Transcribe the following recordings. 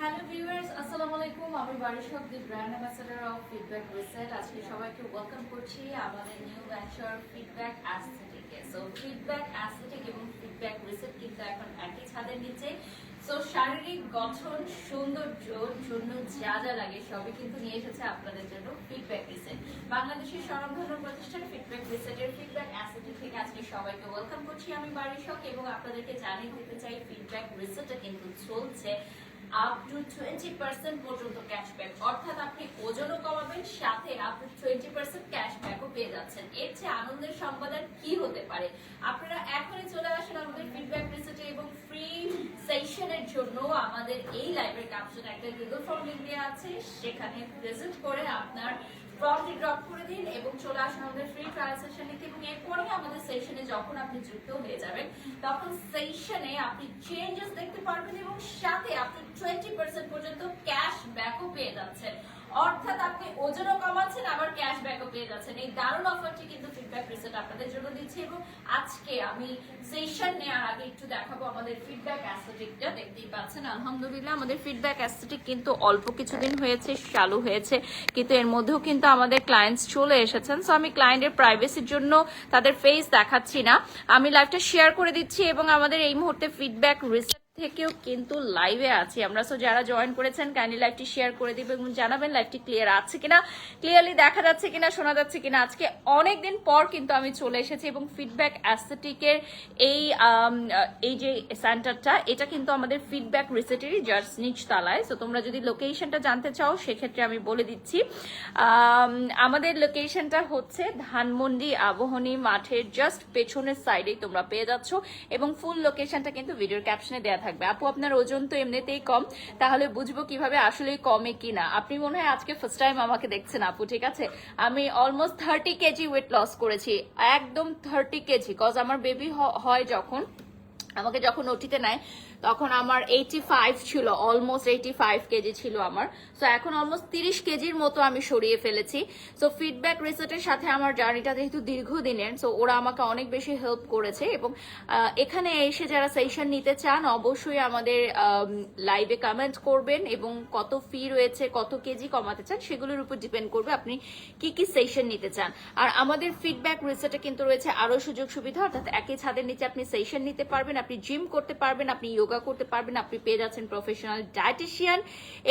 Hello viewers আসসালামু আলাইকুম। আমি বারিশক the brand ambassador of feedback reset আজকে সবাইকে ওয়েলকাম করছি আমাদের নিউ ভেঞ্চার ফিডব্যাক অ্যাস্থেটিকে সো ফিডব্যাক অ্যাস্থেটিক এবং ফিডব্যাক রিসেট কিন্তু এখন একই ছাদের নিচে। সো শারীরিক গঠন সৌন্দর্যর জন্য যা যা লাগে সবই কিন্তু নিয়ে এসেছে আপনাদের জন্য ফিডব্যাক রিসেট বাংলাদেশের স্বনামধন্য প্রতিষ্ঠান ফিডব্যাক রিসেটের ফিডব্যাক অ্যাস্থেটিক থেকে আজকে সবাইকে ওয়েলকাম করছি আমি বারিশক এবং আপনাদেরকে জানিয়ে দিতে চাই ফিডব্যাক রিসেটটা কিন্তু চলছে। আপ টু টোয়েন্টি পার্সেন্ট পর্যন্ত ক্যাশব্যাক অর্থাৎ আপনি ওজনও কমাবেন, সাথে আপ টু টোয়েন্টি পার্সেন্ট ক্যাশব্যাকও পেয়ে যাচ্ছেন। এর চেয়ে আনন্দের সংবাদ আর কি হতে পারে? আপনারা এখনই চলে আসেন আমাদের ফিডব্যাক রিসেটে এবং ফ্রি সেশনের জন্য আমাদের এই লাইভের ক্যাপশন একটা গুগল ফর্ম লিঙ্ক দেওয়া আছে, সেখানে প্রেজেন্ট করে আপনার ফর্মটি ড্রপ করে দিন এবং চলে আসুন আমাদের ফ্রি ট্রায়াল সেশন নিতে এবং এরপরে আমাদের সেশনে যখন আপনি যুক্ত হয়ে যাবেন, তখন সেশনে আপনি চেঞ্জেস দেখতে পারবেন এবং সাথে আপনি টোয়েন্টি পার্সেন্ট পর্যন্ত ক্যাশ ব্যাকও পেয়ে যাচ্ছেন। অর্থাৎ আপনি ওজনও কমাচ্ছেন, আবার ক্যাশ ব্যাকও পেয়ে যাচ্ছেন। এই দারুণ অফারটি কিন্তু ফিডব্যাক রিসেট আপনাদের জন্য দিচ্ছি এবং আজকে আমি সেশন নেওয়ার আগে একটু দেখাবো আমাদের ফিডব্যাক অ্যাস্থেটিকটা দেখতেই পাচ্ছেন, আলহামদুলিল্লাহ, আমাদের ফিডব্যাক অ্যাস্থেটিক কিন্তু অল্প কিছুদিন হয়েছে চালু হয়েছে, কিন্তু এর মধ্যেও কিন্তু আমাদের ক্লায়েন্টস চলে এসেছেন। সো আমি ক্লায়েন্টের প্রাইভেসির জন্য তাদের ফেস দেখাচ্ছি না। আমি লাইভটা শেয়ার করে দিচ্ছি এবং আমাদের এই মুহূর্তে ফিডব্যাক রিসেট থেকেও কিন্তু লাইভে আছি। আমরা সো যারা জয়েন করেছেন কাইন্ডলি লাইভটি শেয়ার করে দিবে এবং জানাবেন লাইভটি ক্লিয়ার আছে কিনা ক্লিয়ারলি দেখা যাচ্ছে কিনা, শোনা যাচ্ছে কিনা। আজকে অনেক দিন পর কিন্তু আমি চলে এসেছি এবং ফিডব্যাক অ্যাস্থেটিকের এই এই যে সেন্টারটা এটা কিন্তু আমাদের ফিডব্যাক রিসেটেরই জাস্ট নিচ তালায় সো তোমরা যদি লোকেশনটা জানতে চাও, সেক্ষেত্রে আমি বলে দিচ্ছি। আমাদের লোকেশনটা হচ্ছে ধানমন্ডি আবহনী মাঠের জাস্ট পেছনের সাইডেই তোমরা পেয়ে যাচ্ছ এবং ফুল লোকেশনটা কিন্তু ভিডিওর ক্যাপশনে দেওয়া থাকবে। আপু, আপনার ওজন তো এমনিতেই কম। তাহলে বুঝব কীভাবে আসলে কমে কিনা। আপনি মনে হয় আজকে ফার্স্ট টাইম আমাকে দেখছেন আপু, ঠিক আছে? আমি almost thirty KG weight loss করেছি। একদম থার্টি কেজি কজ আমার বেবি হয় যখন, আমাকে যখন ওটিতে নেয় তখন আমার এইটি ফাইভ ছিল অলমোস্ট এইটি ফাইভ কেজি ছিল আমার। সো এখন অলমোস্ট তিরিশ কেজির মতো আমি সরিয়ে ফেলেছি। সো ফিডব্যাক রিসার্চের সাথে আমার জার্নিটা যেহেতু দীর্ঘদিনের সো ওরা আমাকে অনেক বেশি হেল্প করেছে এবং এখানে এসে যারা সেশন নিতে চান, অবশ্যই আমাদের লাইভে কমেন্ট করবেন এবং কত ফি রয়েছে, কত কেজি কমাতে চান, সেগুলোর উপর ডিপেন্ড করবে আপনি কি কি সেশন নিতে চান। আর আমাদের ফিডব্যাক রিসার্চে কিন্তু রয়েছে আরও সুযোগ সুবিধা অর্থাৎ একই ছাদের নিচে আপনি সেশন নিতে পারবেন, আপনি জিম করতে পারবেন, আপনি যোগা করতে পারবেন। আপনি পেয়ে যাচ্ছেন প্রফেশনাল ডায়েটিশিয়ান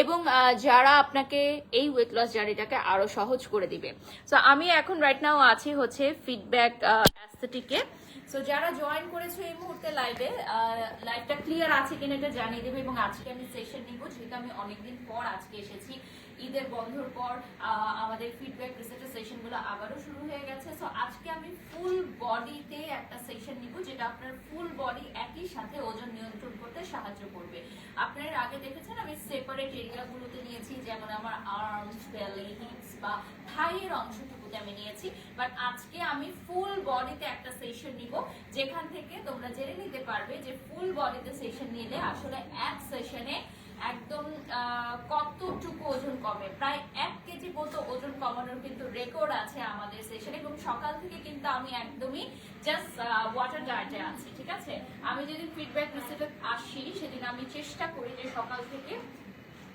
এবং যারা আপনাকে এই ওয়েট লস জার্নিটাকে আরও সহজ করে দিবে। সো আমি এখন রাইট নাও আছি হচ্ছে ফিডব্যাক অ্যাস্থেটিকে সো যারা জয়েন করেছ এই মুহূর্তে লাইভে লাইভটা ক্লিয়ার আছে কিনা এটা জানিয়ে দেবে এবং আজকে আমি সেশন নিব, যেহেতু আমি অনেকদিন পর আজকে এসেছি। ঈদের বন্ধর পর আমাদের ফিডব্যাক রিসেটের সেশনগুলো আবারও শুরু হয়ে গেছে। সো আজকে আমি ফুল বডিতে একটা সেশন নিব, যেটা আপনার ফুল বডি একই সাথে ওজন নিয়ন্ত্রণ করতে সাহায্য করবে। আপনার আগে দেখেছেন, আমি সেপারেট এরিয়াগুলোতে নিয়েছি, যেমন আমার আর্মস বেলি হিপস বা থাইয়ের অংশটুকুতে আমি নিয়েছি। বাট আজকে আমি ফুল বডিতে একটা সেশন নিব, যেখান থেকে তোমরা জেনে নিতে পারবে যে ফুল বডিতে সেশন নিলে আসলে এক সেশনে একদম কতটুকু ওজন কমে? প্রায় এক কেজি মতো ওজন কমানোর কিন্তু রেকর্ড আছে আমাদের সেশনে এবং সকাল থেকে কিন্তু আমি একদমই জাস্ট ওয়াটার ডায়েটে আছি ঠিক আছে? আমি যেদিন ফিডব্যাক রিসিভে আসি সেদিন আমি চেষ্টা করি যে সকাল থেকে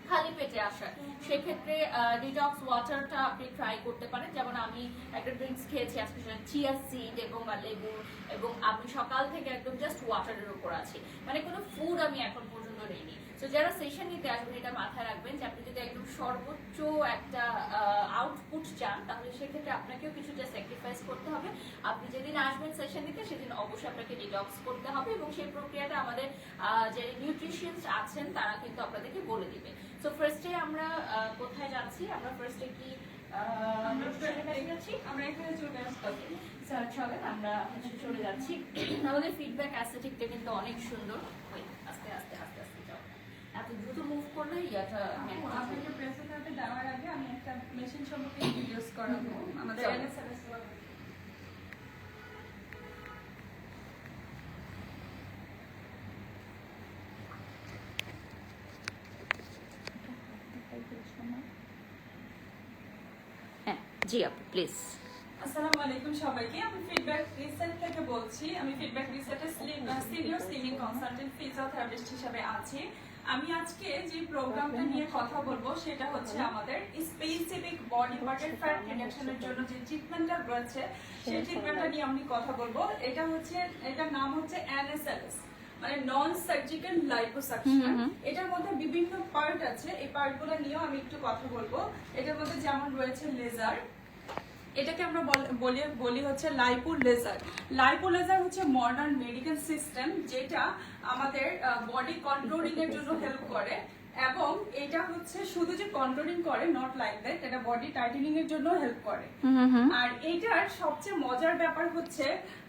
খালি পেটে আসা সেক্ষেত্রে ডিটক্স ওয়াটারটা আপনি ট্রাই করতে পারেন। যেমন আমি একটা ড্রিঙ্কস খেয়েছি আজকে সেটা চিয়া সিড এবং আহ, লেবু এবং আমি সকাল থেকে একদম জাস্ট ওয়াটারের উপর আছি। মানে কোনো ফুড আমি এখন পর্যন্ত নেইনি। তো যারা সেশন নিতে আসবেন এটা মাথায় রাখবেন যে আপনি যদি একদম সর্বোচ্চ একটা আউটপুট চান তাহলে সেক্ষেত্রে আপনাকেও কিছুটা স্যাক্রিফাইস করতে হবে। আপনি যেদিন আসবেন সেশন নিতে সেদিন অবশ্যই আপনাকে ডিটক্স করতে হবে এবং সেই প্রক্রিয়াটা আমাদের যে নিউট্রিশিয়ানস আছেন তারা কিন্তু আপনাদেরকে বলে দিবে। সো ফার্স্টে আমরা কোথায় যাচ্ছি? আমরা ফার্স্টে কি আমরা এখানে চলে আসছি চলেন আমরা চলে যাচ্ছি। আমাদের ফিডব্যাক অ্যাসেটিকটা কিন্তু অনেক সুন্দর। আস্তে আস্তে আস্তে। দ্রুত মুভ করলে ইয়াটা আপনাকে প্রেসে কাপে দেওয়ার আগে আমি একটা মেশিন সম্পর্কে ইন্ট্রোডিউস করাবো। আমাদের চলো। হ্যাঁ জি আপু প্লিজ আসসালামু আলাইকুম সবাইকে। আমি ফিডব্যাক রিসেট থেকে বলছি। আমি ফিডব্যাক রিসেটের সিনিয়র স্লিমিং কনসালটেন্ট ফিজিওথেরাপিস্ট হিসেবে আছি। আমি আজকে যে প্রোগ্রামটা নিয়ে কথা বলব সেটা হচ্ছে আমাদের স্পেসিফিক বডি পার্টের ফ্যাট রিডাকশনের জন্য যে ট্রিটমেন্টটা রয়েছে সেই ট্রিটমেন্টটা নিয়ে আমি কথা বলব। এটা হচ্ছে এটার নাম হচ্ছে এনএসএলএস মানে নন সার্জিক্যাল লাইপোসাকশন এটার মধ্যে বিভিন্ন পার্ট আছে এই পার্টগুলো নিয়েও আমি একটু কথা বলব। এটার মধ্যে যেমন রয়েছে লেজার এটাকে আমরা বলি বলি হচ্ছে লাইপো লেজার লাইপো লেজার হচ্ছে মডার্ন মেডিকেল সিস্টেম যেটা আমাদের বডি কন্ট্রোলিং এর জন্য হেল্প করে এবং এটা হচ্ছে শুধু যে কন্ট্রোলিং করে নট লাইক দ্যাট এটা বডি টাইটেনিং এর জন্য হেল্প করে। আর এটার সবচেয়ে মজার ব্যাপার হচ্ছে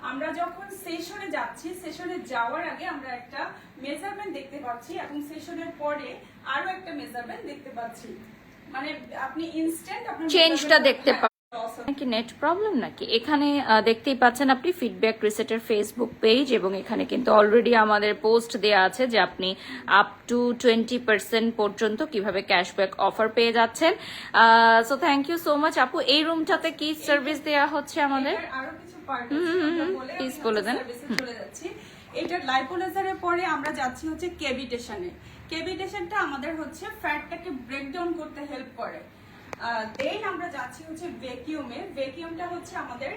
আমরা যখন সেশনে যাচ্ছি সেশনে যাওয়ার আগে আমরা একটা মেজারমেন্ট দেখতে পাচ্ছি এবং সেশনের পরে আরও একটা মেজারমেন্ট দেখতে পাচ্ছি। মানে আপনি ইনস্ট্যান্ট আপনার চেঞ্জটা দেখতে নাকি নেট প্রবলেম নাকি? এখানে দেখতেই পাচ্ছেন আপনি ফিডব্যাক রিসেটের ফেসবুক পেজ এবং এখানে কিন্তু অলরেডি আমাদের পোস্ট দেওয়া আছে যে আপনি আপ টু টোয়েন্টি পার্সেন্ট পর্যন্ত কীভাবে ক্যাশব্যাক অফার পেয়ে যাচ্ছেন। So thank you so much আপু এই রুমটাতে কি সার্ভিস দেওয়া হচ্ছে আমাদের? হুম, বলে দেন। service এ চলে যাচ্ছি। এটার লাইপোলাইজারের পরে আমরা যাচ্ছি হচ্ছে কেভিটেশনে কেভিটেশনটা আমাদের হচ্ছে ফ্যাটটাকে ব্রেকডাউন করতে হেল্প করে। দেন আমরা যাচ্ছি হচ্ছে ভ্যাকিউমে ভ্যাকিউমটা হচ্ছে আমাদের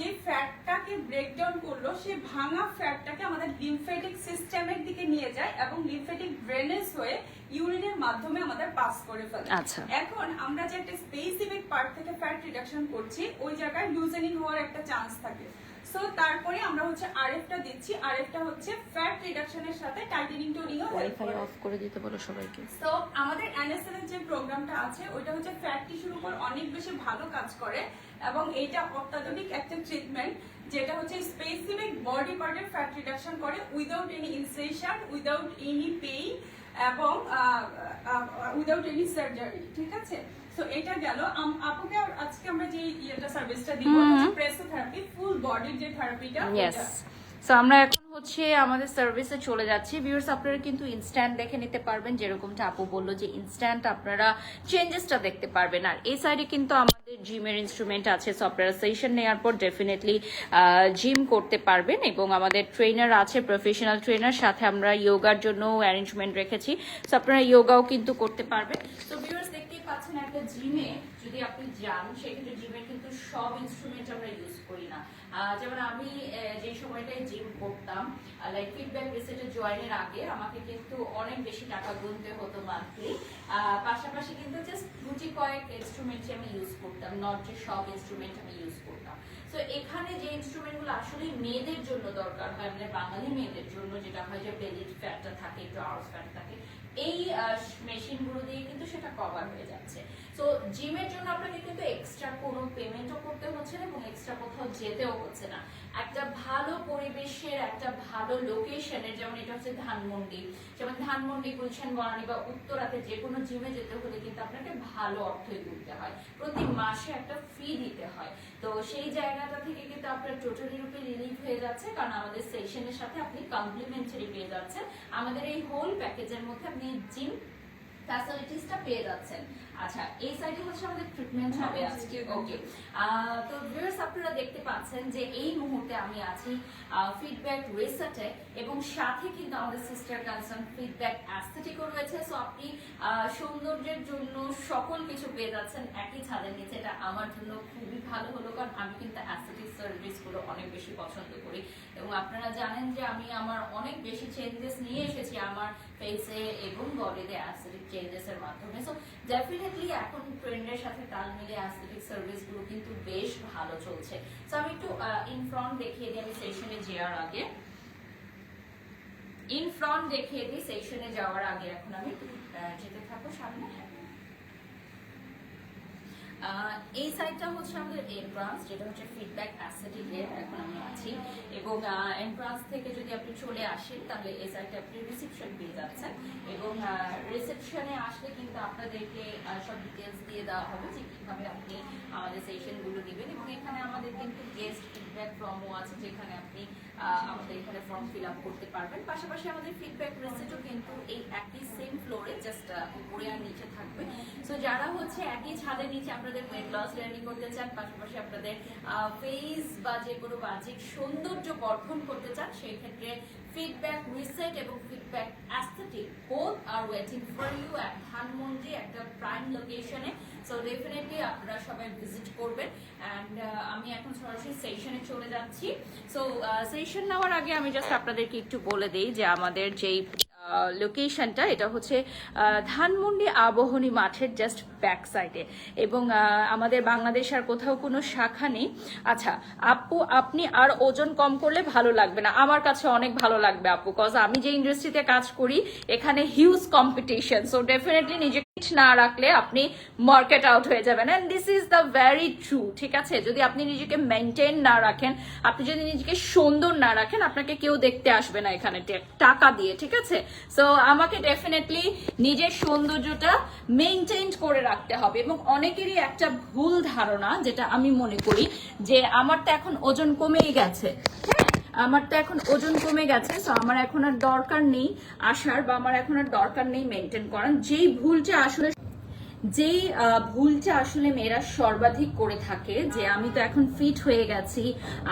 যে ফ্যাটটাকে ব্রেকডাউন করল সেই ভাঙা ফ্যাটটাকে আমাদের লিমফেটিক সিস্টেমের দিকে নিয়ে যায় এবং লিমফেটিক ড্রেনেজ হয়ে ইউরিনের মাধ্যমে আমাদের পাস করে ফেলে। আচ্ছা। এখন আমরা যে একটা স্পেসিফিক পার্ট থেকে ফ্যাট রিডাকশন করছি ওই জায়গায় লুজেনিং হওয়ার একটা চান্স থাকে। সো তারপরে আমরা হচ্ছে আরএফটা দিচ্ছি। আরএফটা হচ্ছে ফ্যাট রিডাকশনের সাথে টাইটেনিং টোনিংও ওয়াইফাই অফ করে দিতে বলো সবাইকে। তো আমাদের এনএসএল এর যে প্রোগ্রামটা আছে ওইটা হচ্ছে ফ্যাট টিস্যুর উপর অনেক বেশি ভালো কাজ করে এবং এইটা অত্যাধুনিক একটা ট্রিটমেন্ট যেটা হচ্ছে স্পেসিফিক বডি পার্টের ফ্যাট রিডাকশন করে without any incision without any pain এবং উইদাউট এনি সার্জারি ঠিক আছে? তো এটা গেল। আপুকে আজকে আমরা যে ইয়েটা সার্ভিসটা দিব প্রেসোথেরাপি ফুল বডির যে থেরাপিটা ইয়েস সো আমরা এখন হচ্ছে আমাদের সার্ভিসে চলে যাচ্ছি। ভিউয়ার্স আপনারা কিন্তু ইনস্ট্যান্ট দেখে নিতে পারবেন যেরকমটা আপু বলল যে ইনস্ট্যান্ট আপনারা চেঞ্জেসটা দেখতে পারবেন। আর এই সাইডে কিন্তু আমাদের জিমের ইনস্ট্রুমেন্ট আছে। সো আপনারা সেশন নেওয়ার পর ডেফিনেটলি জিম করতে পারবেন এবং আমাদের ট্রেনার আছে প্রফেশনাল ট্রেনার সাথে আমরা যোগার জন্য অ্যারেঞ্জমেন্ট রেখেছি। সো আপনারা যোগাও কিন্তু করতে পারবেন। তো ভিউয়ার্স পাচ্ছেন একটা জিমে যদি আপনি যান, সেক্ষেত্রে জিমের কিন্তু সব ইনস্ট্রুমেন্ট আমরা ইউজ করি না। যেমন আমি যে সময়টায় জিম করতাম লাইক ফিডব্যাক রিসেটে জয়েনের আগে আমাকে কিন্তু অনেক বেশি টাকা গুনতে হতো মান্থলি পাশাপাশি কিন্তু জাস্ট গুটি কয়েক ইনস্ট্রুমেন্ট আমি ইউজ করতাম নট যে সব ইনস্ট্রুমেন্ট আমি ইউজ করতাম। তো এখানে যে ইনস্ট্রুমেন্টগুলো আসলে মেয়েদের জন্য দরকার হয় মানে বাঙালি মেয়েদের জন্য, যেটা হয় যে বেলির ফ্যাটটা থাকে একটু আউস ফ্যাট থাকে এই মেশিনগুলো দিয়ে কিন্তু সেটা কভার হয়ে যাচ্ছে। তো জিমের জন্য আপনাকে কিন্তু এক্সট্রা কোনো পেমেন্টও করতে হচ্ছে না এবং এক্সট্রা কোথাও যেতেও হচ্ছে না। একটা ভালো পরিবেশের, একটা ভালো লোকেশনের যেমন এটা হচ্ছে ধানমন্ডি। যেমন ধানমন্ডি, গুলশান, বনানি বা উত্তরাতে যে কোনো জিমে যেতে হলে কিন্তু আপনাকে ভালো অর্থই তুলতে হয়। প্রতি মাসে একটা ফি দিতে হয়। তো সেই জায়গাটা থেকে কিন্তু আপনার টোটালি রূপে রিলিফ হয়ে যাচ্ছে কারণ আমাদের সেশনের সাথে আপনি কমপ্লিমেন্টারি পেয়ে যাচ্ছেন। আমাদের এই হোল প্যাকেজের মধ্যে আপনি জিম ফ্যাসিলিটিসটা পেয়ে যাচ্ছেন। আচ্ছা এই সাইডে হচ্ছে আমাদের ট্রিটমেন্ট হবে হ্যাঁ, আজকে। ওকে তো ভিউয়ার্স আপনারা দেখতে পাচ্ছেন যে এই মুহূর্তে আমি আছি ফিডব্যাক রিসার্চে এবং সাথে কিন্তু আমাদের সিস্টার কনসার্ন ফিডব্যাক অ্যাস্থেটিকও রয়েছে। সো আপনি সৌন্দর্যের জন্য সকল কিছু পেয়ে যাচ্ছেন একই ছাদের নিচে। এটা আমার জন্য খুবই ভালো হলো কারণ আমি কিন্তু অ্যাস্থেটিক সার্ভিসগুলো অনেক বেশি পছন্দ করি। এবং আপনারা জানেন যে আমি আমার অনেক বেশি চেঞ্জেস নিয়ে এসেছি। আমার ফেসে এবং বডিতে অ্যাস্থেটিক চেঞ্জেসের মাধ্যমে। সো ডেফিনেটলি এখন ট্রেন্ডের সাথে তাল মিলে অ্যাস্থেটিক সার্ভিসগুলো কিন্তু বেশ ভালো চলছে। সো আমি একটু ইন ফ্রন্ট দেখিয়ে দিই, আমি সেশনে যাওয়ার আগে। ইন ফ্রন্ট দেখিয়ে দিই সেশনে যাওয়ার আগে এখন আমি যেতে থাকব সামনে। এই সাইডটা হচ্ছে আমাদের এন্ট্রান্স যেটা হচ্ছে ফিডব্যাক অ্যাসেটিক এখন আমি আছি। এবং এন্ট্রান্স থেকে যদি আপনি চলে আসেন, তাহলে এই সাইডটা আপনি রিসেপশন পেয়ে যাচ্ছেন। এবং রিসেপশনে আসলে কিন্তু আপনাদেরকে সব ডিটেলস দিয়ে দেওয়া হবে যে কীভাবে আপনি আমাদের সেশনগুলো নেবেন। এবং এখানে আমাদের কিন্তু গেস্ট ফিডব্যাক ফর্মও আছে, যেখানে আপনি আমাদের এখানে ফর্ম ফিল আপ করতে পারবেন। পাশাপাশি আমাদের ফিডব্যাক রেসিটও কিন্তু এই একই সেম ফ্লোরে জাস্ট উপরে আর নিচে থাকবে। সো যারা হচ্ছে একই ছাদের নিচে আপনাদের ওয়েট লস জার্নি করতে চান, পাশাপাশি আপনাদের ফেস বা যে কোনো বাহ্যিক সৌন্দর্য গঠন করতে চান, সেই ক্ষেত্রে ফিডব্যাক রিসেট এবং feedback aesthetic both are waiting for you at Dhanmondi একটা প্রাইম লোকেশনে সো ডেফিনেটলি আপনারা সবাই ভিজিট করবেন। অ্যান্ড আমি এখন সরাসরি সেশনে চলে যাচ্ছি। সো সেশন নেওয়ার আগে আমি জাস্ট আপনাদেরকে একটু বলে দিই যে আমাদের যেই লোকেশনটা এটা হচ্ছে ধানমন্ডি আবহনী মাঠের জাস্ট ব্যাক সাইডে এবং আমাদের বাংলাদেশ আর কোথাও কোনো শাখা নেই। আচ্ছা আপু, আপনি আর ওজন কম করলে ভালো লাগবে না। আমার কাছে অনেক ভালো লাগবে আপু কজ আমি যে ইন্ডাস্ট্রিতে কাজ করি, এখানে huge competition so definitely fit না রাখলে আপনি মার্কেট আউট হয়ে যাবেন। And this is the very true ঠিক আছে? যদি আপনি নিজেকে মেনটেন না রাখেন, আপনি যদি নিজেকে সুন্দর না রাখেন, আপনাকে কেউ দেখতে আসবে না এখানে টাকা দিয়ে, ঠিক আছে? সো আমাকে ডেফিনেটলি নিজের সৌন্দর্যটা মেনটেন করে রাখতে হবে এবং অনেকেরই একটা ভুল ধারণা, যেটা আমি মনে করি, যে আমার তো এখন ওজন কমেই গেছে। হ্যাঁ? আমার তো এখন ওজন কমে গেছে তো আমার এখন আর দরকার নেই আসার বা আমার এখন আর দরকার নেই মেনটেন করার। যেই ভুলটা আসলে যেই ভুলটা আসলে মেয়েরা সর্বাধিক করে থাকে, যে আমি তো এখন ফিট হয়ে গেছি,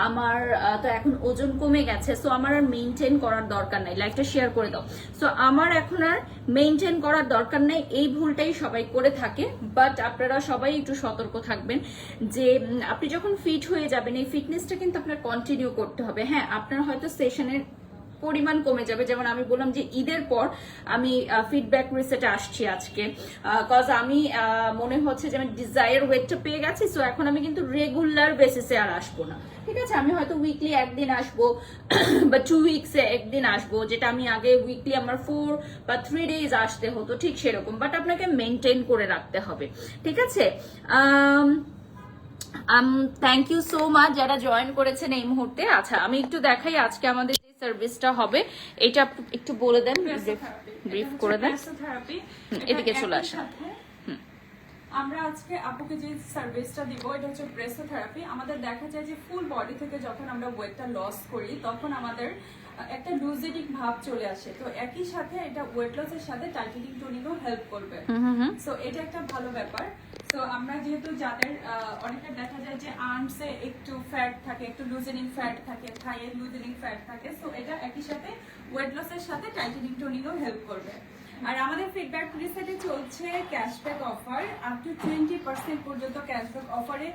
আমার তো এখন ওজন কমে গেছে সো আমার আর মেনটেন করার দরকার নাই। লাইফটা শেয়ার করে দাও। সো আমার এখন আর মেনটেন করার দরকার নাই, এই ভুলটাই সবাই করে থাকে। বাট আপনারা সবাই একটু সতর্ক থাকবেন যে আপনি যখন ফিট হয়ে যাবেন, এই ফিটনেসটা কিন্তু আপনার কন্টিনিউ করতে হবে। হ্যাঁ আপনার হয়তো সেশনের পরিমাণ কমে যাবে। যেমন আমি বললাম যে ঈদের পর আমি ফিডব্যাক রিসেটে আসছি আজকে। কজ আমি মনে হচ্ছে যে আমি ডিজায়ার ওয়েটটা পেয়ে গেছি সো এখন আমি কিন্তু রেগুলার বেসিসে আর আসব না। ঠিক আছে? আমি হয়তো উইকলি একদিন আসব, বা টু উইকসে একদিন আসব, যেটা আমি আগে উইকলি আমার ফোর বা থ্রি ডেজ আসতে হতো, ঠিক সেরকম। বাট আপনাকে মেনটেন করে রাখতে হবে। ঠিক আছে? থ্যাংক ইউ সো মাচ যারা জয়েন করেছেন এই মুহূর্তে। আচ্ছা আমি একটু দেখাই আজকে আমাদের সার্ভিসটা হবে। এটা একটু বলে দেন ব্রিফ করে দেন। থেরাপি এদিকে চলে আসেন। আমরা আজকে আপুকে যে সার্ভিসটা দিব এটা হচ্ছে ব্রেসোথেরাপি আমাদের দেখা যায় যে ফুল বডি থেকে যখন আমরা ওয়েটটা লস করি তখন আমাদের একটা লুজেটিক ভাব চলে আসে। তো একই সাথে এটা ওয়েট লসের সাথে টাইটেনিং টোনিংও হেল্প করবে। সো এটা একটা ভালো ব্যাপার। আমরা যেহেতু যাদের দেখা যায় যে আর্মসে একটু ফ্যাট থাকে, একটু লুজেনিং ফ্যাট থাকে থাইয়ে লুজেনিং ফ্যাট থাকে সো এটা একই সাথে ওয়েট লসের সাথে টাইটেনিং টোনিংও হেল্প করবে। আর আমাদের ফিডব্যাক রিসেটে চলছে cashback offer up to twenty percent পর্যন্ত ক্যাশব্যাক অফারে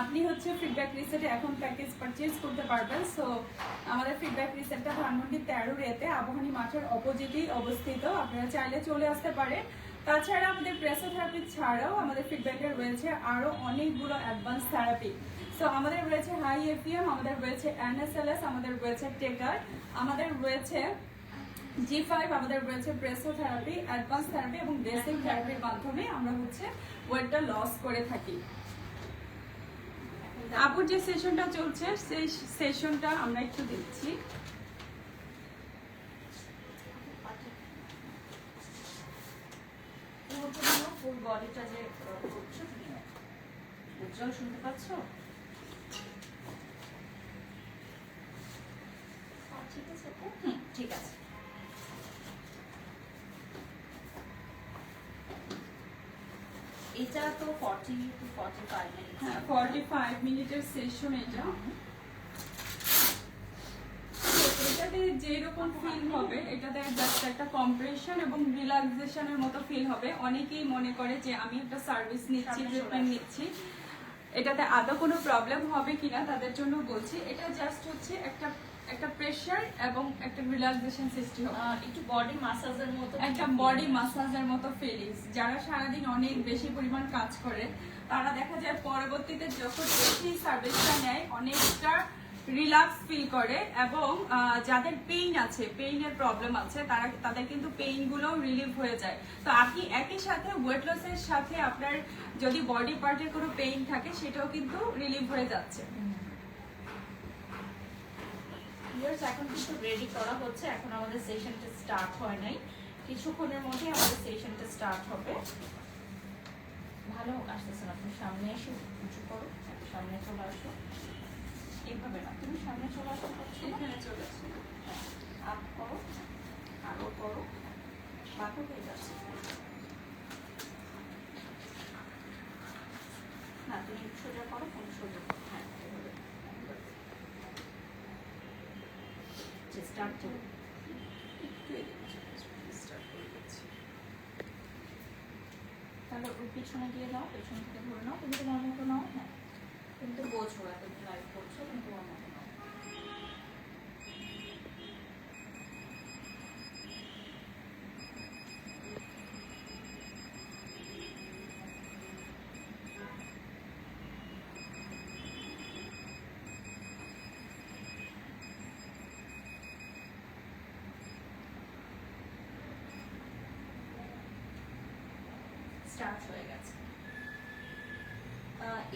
আপনি হচ্ছে ফিডব্যাক রিসেটে এখন প্যাকেজ পারচেজ করতে পারবেন সো আমাদের ফিডব্যাক রিসেটটা ধানমন্ডি তেরো রেতে আবহানী মাঠের অপোজিটেই অবস্থিত। আপনারা চাইলে চলে আসতে পারেন। তাছাড়া আমাদের প্রেসোথেরাপি ছাড়াও আমাদের ফিডব্যাকে রয়েছে আরও অনেকগুলো অ্যাডভান্স থেরাপি সো আমাদের রয়েছে হাই এফিএম আমাদের রয়েছে এনএসএলএস আমাদের রয়েছে টেকার আমাদের রয়েছে জি ফাইভ আমাদের রয়েছে প্রেসোথেরাপি অ্যাডভান্স থেরাপি এবং ড্রেসিং থেরাপির মাধ্যমে আমরা হচ্ছে ওয়েটটা লস করে থাকি। আপুর যে সেশনটা চলছে, সেই সেশনটা আমরা একটু দিচ্ছি ফুল বডিটা যে করছ তুমি? উজ্জ্বল শুনতে পাচ্ছ? ঠিক আছে হুম, ঠিক আছে। এটা তো forty two forty five minute হ্যাঁ ফর্টি ফাইভ মিনিটের সেশন এটা। এটাতে যেরকম ফিল হবে এটাতে জাস্ট একটা কম্প্রেশন এবং রিল্যাক্সেশনের মতো ফিল হবে। অনেকেই মনে করে যে আমি একটা সার্ভিস নিচ্ছি ট্রিটমেন্ট নিচ্ছি। এটাতে আদৌ কোনো প্রবলেম হবে কিনা তাদের জন্য বলছি। এটা জাস্ট হচ্ছে একটা একটা প্রেশার এবং একটা রিল্যাক্সেশন সৃষ্টি হবে। একটু বডি মাসাজের মতো একটা বডি মাসাজের মতো ফিলিংস যারা সারাদিন অনেক বেশি পরিমাণ কাজ করে তারা দেখা যায় পরবর্তীতে যখন বেশি সার্ভিসটা নেয় অনেকটা রিল্যাক্স ফিল করে এবং যাদের পেইন আছে পেইনের প্রবলেম আছে, তারা, তাদের কিন্তু পেইনগুলো রিলিভ হয়ে যায়। তো আপনি একই সাথে ওয়েট লসের সাথে আপনার যদি বডি পার্টের কোনো পেইন থাকে, সেটাও কিন্তু রিলিভ হয়ে যাচ্ছে। এখন কিন্তু রেডি করা হচ্ছে। এখন আমাদের সেশনটা স্টার্ট হয় নাই। কিছুক্ষণের মধ্যে আমাদের সেশনটা স্টার্ট হবে। ভালো আসতেছেন আপনি সামনে এসে উঁচু করো, সামনে চলে আসো। এভাবে না তুমি সামনে চলে আসতে পারছ এখানে চলে আসো হ্যাঁ, আপ করো আরও করো বাকু হয়ে যাচ্ছে। না তুমি সোজা করো কোন সোজা করো। হ্যাঁ স্টার্ট আচ্ছা, করো। তাহলে পিছনে দিয়ে দাও পেছন থেকে ধরে নাও। তুমি তো মনে নাও হ্যাঁ। তুমি তো বোঝো এত লাইভ করছ মতো নাও স্টার্ট হয়ে গেছে।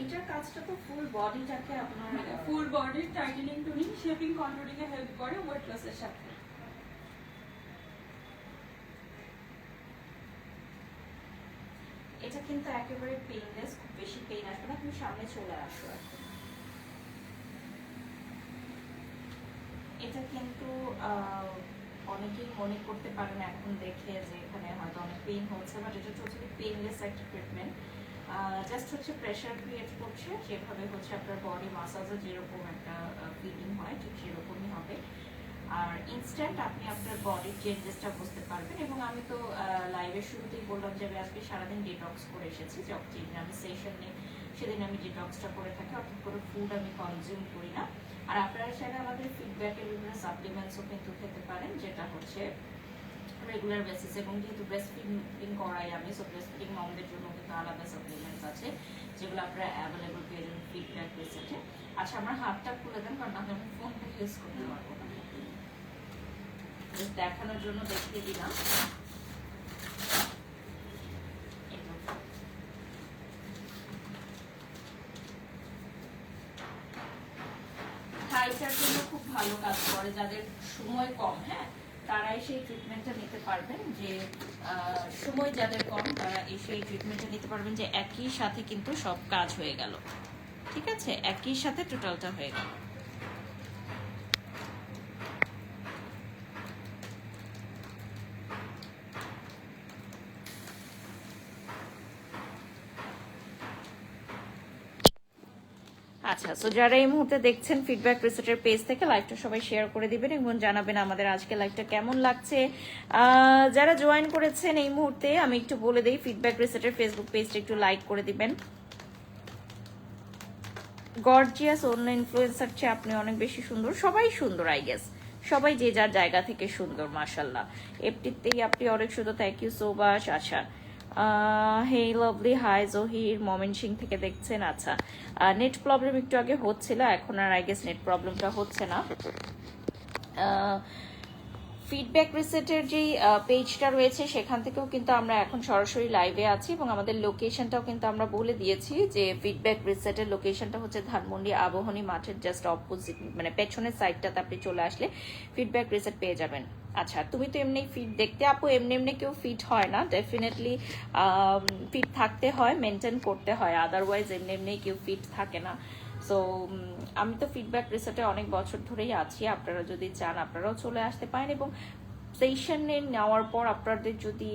এটার কাজটা তো ফুল বডিটাকে আপনার ফুল বডির টাইটেনিং টুনিং শেপিং কন্ট্রোলিং এ হেল্প করে ওয়েট লসের সাথে। এটা কিন্তু একেবারে পেইনলেস খুব বেশি পেইন আসবে না তুমি সামনে চলে আসো এখন এটা কিন্তু অনেকেই মনে করতে পারেন এখন দেখে যে এখানে হয়তো অনেক পেইন হচ্ছে বাট এটা টোটালি পেইনলেস একটা ট্রিটমেন্ট জাস্ট হচ্ছে প্রেশার ক্রিয়েট করছে, যেভাবে হচ্ছে আপনার বডি মাসাজে যেরকম একটা ফিলিং হয়, ঠিক সেরকমই হবে। আর ইনস্ট্যান্ট আপনি আপনার বডির চেঞ্জেসটা বুঝতে পারবেন এবং আমি তো লাইভের শুরুতেই বললাম যে আমি আজকে সারাদিন ডিটক্স করে এসেছি যেদিন আমি সেশন সেদিন আমি ডিটক্সটা করে থাকি, অর্থাৎ কোনো ফুড আমি কনজিউম করি না। আর আপনারা চাইলে আমাদের ফিডব্যাকের বিভিন্ন সাপ্লিমেন্টসও কিন্তু খেতে পারেন, যেটা হচ্ছে রেগুলার বেসিস এবং যেহেতু ব্রেস্ট ফিডিং করাই আমি সো ব্রেস্ট ফিডিং মমদের জন্য কিন্তু আলাদা সাপ্লিমেন্টস আছে, যেগুলো আপনারা অ্যাভেলেবল পেয়ে ফিডব্যাক রিসেটে আচ্ছা আমার হাতটা খুলে দেন, কারণ আমি আমার ফোনটা ইউজ করতে পারব না। দেখানোর জন্য দেখিয়ে দিলাম। খুব ভালো কাজ করে, যাদের সময় কম হ্যাঁ? তারাই সেই ট্রিটমেন্টটা নিতে পারবেন যে সময় যাদের কম, তারা এই সেই ট্রিটমেন্টটা নিতে পারবেন যে একই সাথে কিন্তু সব কাজ হয়ে গেল। ঠিক আছে? একই সাথে টোটালটা হয়ে গেল। আচ্ছা সো যারা এই মুহূর্তে দেখছেন ফিডব্যাক রিসেটের পেজ থেকে লাইভটা সবাই শেয়ার করে দিবেন এবং জানাবেন আমাদের আজকে লাইভটা কেমন লাগছে। যারা জয়েন করেছেন এই মুহূর্তে, আমি একটু বলে দিই ফিডব্যাক রিসেটের ফেসবুক পেজটা একটু লাইক করে দিবেন। গর্জিয়াস অন্য ইনফ্লুয়েন্সার চেয়ে আপনি, অনেক বেশি সুন্দর। সবাই সুন্দর আই গেস সবাই যে যার জায়গা থেকে সুন্দর মাশাল্লাহ এফটিতেই আপনি অনেক সুন্দর। থ্যাংক ইউ সো মাচ আচ্ছা হে লাভলি হাই জহির মমিন সিং থেকে দেখছেন আচ্ছা। নেট প্রবলেম একটু আগে হচ্ছিল, এখন আর আই গেস নেট প্রবলেমটা হচ্ছে না। ফিডব্যাক রিসেটের যেই পেজটা রয়েছে, সেখান থেকেও কিন্তু আমরা এখন সরাসরি লাইভে আছি এবং আমাদের লোকেশনটাও কিন্তু আমরা বলে দিয়েছি যে ফিডব্যাক রিসেটের লোকেশনটা হচ্ছে ধানমন্ডি আবহনী মাঠের জাস্ট অপোজিট মানে পেছনের সাইডটাতে আপনি চলে আসলে ফিডব্যাক রিসেট পেয়ে যাবেন। আচ্ছা তুমি তো এমনি ফিট দেখতে আপু এমনি এমনি কেউ ফিট হয় না। ডেফিনেটলি ফিট থাকতে হয় মেনটেন করতে হয় আদারওয়াইজ এমনি এমনি কেউ ফিট থাকে না। সো আমি তো ফিডব্যাক রিসার্টে অনেক বছর ধরেই আছি। আপনারা যদি চান, আপনারাও চলে আসতে পারেন এবং সেশনে নেওয়ার পর আপনাদের যদি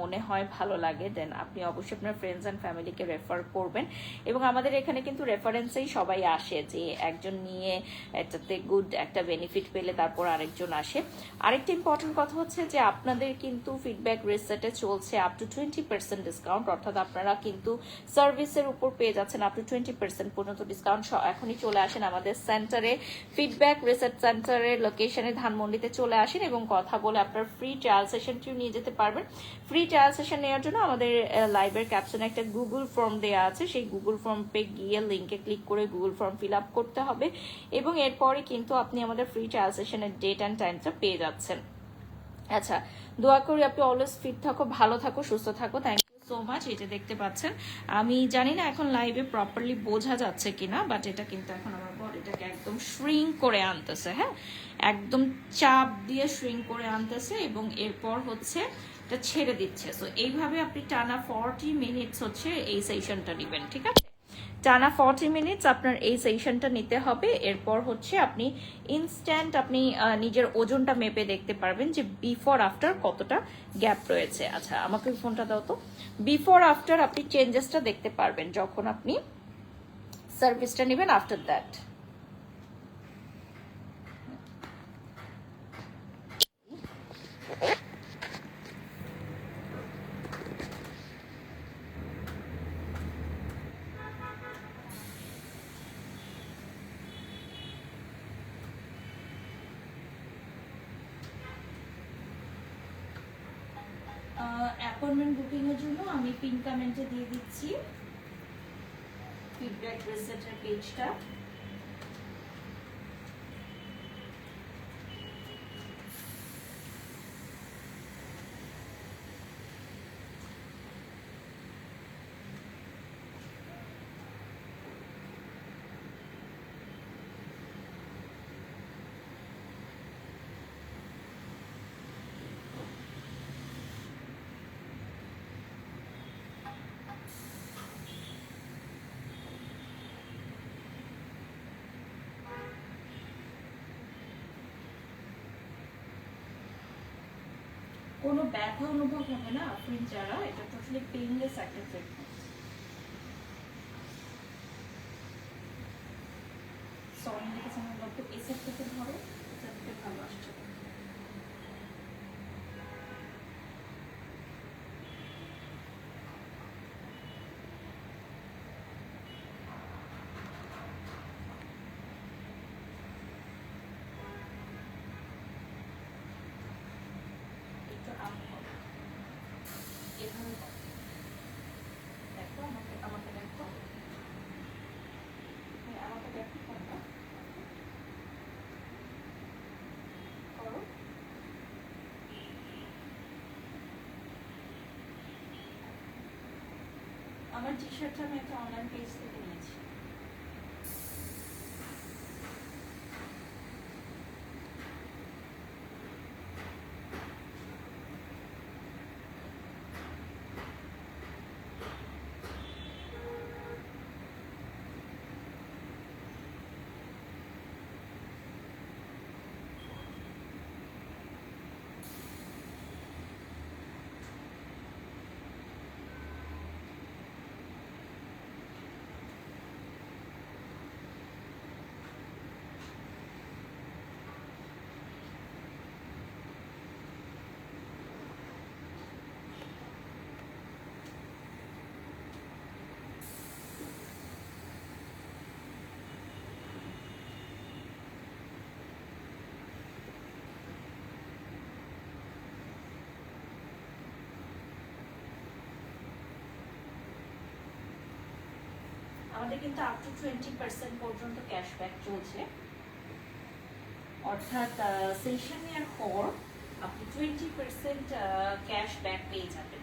মনে হয় ভালো লাগে দেন আপনি অবশ্যই আপনার ফ্রেন্ডস অ্যান্ড ফ্যামিলিকে রেফার করবেন। এবং আমাদের এখানে কিন্তু রেফারেন্সেই সবাই আসে যে একজন নিয়ে এটাতে গুড একটা বেনিফিট পেলে তারপর আরেকজন আসে। আরেকটা ইম্পর্টেন্ট কথা হচ্ছে যে আপনাদের কিন্তু ফিডব্যাক রিসেটে চলছে up to twenty percent discount অর্থাৎ আপনারা কিন্তু সার্ভিসের উপর পেয়ে যাচ্ছেন আপ টু টোয়েন্টি পার্সেন্ট পর্যন্ত ডিসকাউন্ট এখনই চলে আসেন আমাদের সেন্টারে ফিডব্যাক রিসার্চ সেন্টারের লোকেশনে ধানমন্ডিতে চলে আসেন এবং কথা বলে আপনার ফ্রি ট্রায়াল সেশনটিও নিয়ে যেতে পারবেন। ফ্রি ট্রায়াল সেশন নেওয়ার জন্য আমাদের লাইভের ক্যাপশনে একটা গুগল ফর্ম দেওয়া আছে। সেই গুগল ফর্ম পে গিয়ে লিঙ্কে ক্লিক করে গুগল ফর্ম ফিল আপ করতে হবে এবং এরপরে কিন্তু আপনি আমাদের ফ্রি ট্রায়াল সেশনের ডেট অ্যান্ড টাইমটা পেয়ে যাচ্ছেন। আচ্ছা দোয়া করি আপনি অলওয়েজ ফিট থাকো, ভালো থাকো, সুস্থ থাকো। থ্যাংক সো মাচ এটা দেখতে পাচ্ছেন। আমি জানি না এখন লাইভে প্রপারলি বোঝা যাচ্ছে কিনা বাট এটা কিন্তু এখন আমার বডিটাকে একদম শ্রিঙ্ক করে আনতেছে হ্যাঁ? একদম চাপ দিয়ে শ্রিঙ্ক করে আনতেছে এবং এরপর হচ্ছে এটা ছেড়ে দিচ্ছে। সো এইভাবে আপনি টানা ফর্টি মিনিটস হচ্ছে এই সেশনটা নেবেন, ঠিক আছে? টানা ফর্টি মিনিটস আপনার এই সেশনটা নিতে হবে। এরপর হচ্ছে আপনি ইনস্ট্যান্ট আপনি নিজের ওজনটা মেপে দেখতে পারবেন যে বিফোর আফটার কতটা গ্যাপ রয়েছে। আচ্ছা আমাকে ফোনটা দাও তো। বিফোর আফটার আপনি চেঞ্জেসটা দেখতে পারবেন যখন আপনি সার্ভিসটা নেবেন আফটার দ্যাট অ্যাপয়েন্টমেন্ট বুকিং এর জন্য আমি পিন কমেন্টে দিয়ে দিচ্ছি। ফিডব্যাক রেসেটের পেজটা কোনো ব্যথা অনুভব হবে না আপনি যারা, এটা টোটালি পেইনলেস একটা ট্রিটমেন্ট সরি লিখেছেন আমরা একটু এই সাইড থেকে ধরো এই side থেকে ভালো আসছে একটু আপ করো। এভাবে করো। দেখো আমাকে আমাকে দেখো হ্যাঁ, আমাকে দেখো করো। করো। আমার টি শার্টটা আমি একটা অনলাইন পেজ থেকে নিয়েছি আমাদের কিন্তু আপ টু টোয়েন্টি পার্সেন্ট পর্যন্ত ক্যাশব্যাক চলছে। অর্থাৎ সেশন নেওয়ার পর আপনি টোয়েন্টি পার্সেন্ট ক্যাশব্যাক পেয়ে যাবেন।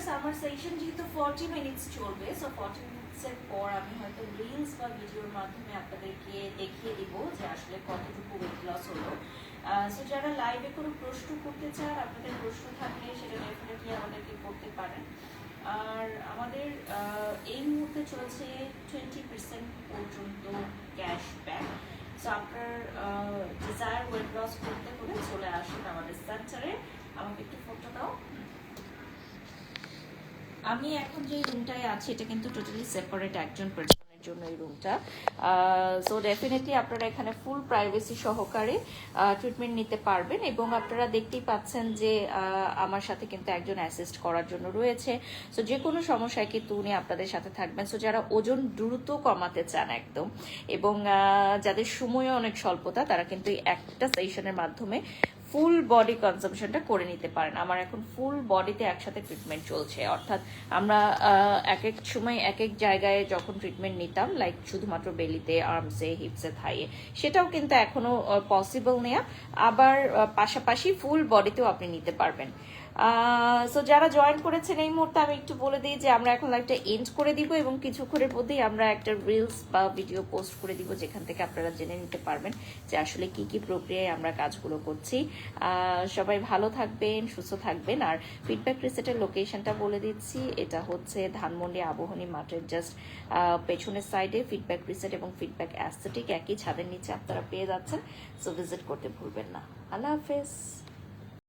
ভিউয়ার্স আমার সেশন যেহেতু ফর্টি মিনিটস চলবে সো ফর্টি মিনিটসের পর আমি হয়তো রিলস বা ভিডিওর মাধ্যমে আপনাদেরকে দেখিয়ে দিব যে আসলে কতটুকু ওয়েট লস হলো। সো যারা লাইভে কোনো প্রশ্ন করতে চান, আপনাদের প্রশ্ন থাকলে সেটা ডেফিনেটলি আমাদেরকে করতে পারেন। আর আমাদের এই মুহূর্তে চলছে টোয়েন্টি পার্সেন্ট পর্যন্ত ক্যাশব্যাক সো আপনার ডিজায়ার ওয়েট লস করতে হলে চলে আসুন আমাদের সেন্টারে আমাকে একটু ফটো দাও। আমি এখন যে রুমটায় আছি, এটা কিন্তু টোটালি সেপারেট একজন পার্সনের জন্য এই রুমটা সো ডেফিনেটলি আপনারা এখানে ফুল প্রাইভেসি সহকারে ট্রিটমেন্ট নিতে পারবেন এবং আপনারা দেখতেই পাচ্ছেন যে আমার সাথে কিন্তু একজন অ্যাসিস্ট করার জন্য রয়েছে। সো যে কোনো সমস্যায় কিন্তু উনি আপনাদের সাথে থাকবেন। সো যারা ওজন দ্রুত কমাতে চান একদম, এবং যাদের সময়ও অনেক স্বল্পতা, তারা কিন্তু একটা সেশনের মাধ্যমে ফুল বডি কনজামশনটা করে নিতে পারেন। আমার এখন ফুল বডিতে একসাথে ট্রিটমেন্ট চলছে। অর্থাৎ আমরা এক এক সময় এক এক জায়গায় যখন ট্রিটমেন্ট নিতাম লাইক শুধুমাত্র বেলিতে আর্মসে হিপসে থাইয়ে সেটাও কিন্তু এখনও পসিবল নেয়া। আবার পাশাপাশি ফুল বডিতেও আপনি নিতে পারবেন। সো যারা জয়েন করেছেন এই মুহূর্তে আমি একটু বলে দিই যে আমরা এখন লাইভটা এন্ড করে দিব এবং কিছুক্ষণের মধ্যেই আমরা একটা রিলস বা ভিডিও পোস্ট করে দিব যেখান থেকে আপনারা জেনে নিতে পারবেন যে আসলে কি কি প্রক্রিয়ায় আমরা কাজগুলো করছি। সবাই ভালো থাকবেন, সুস্থ থাকবেন। আর ফিডব্যাক রিসেটের লোকেশনটা বলে দিচ্ছি। এটা হচ্ছে ধানমন্ডি আবহনী মাঠের জাস্ট পেছনের সাইডে ফিডব্যাক রিসেট এবং ফিডব্যাক অ্যাস্থেটিক একই ছাদের নিচে আপনারা পেয়ে যাচ্ছেন। সো ভিজিট করতে ভুলবেন না। আল্লাহ হাফেজ।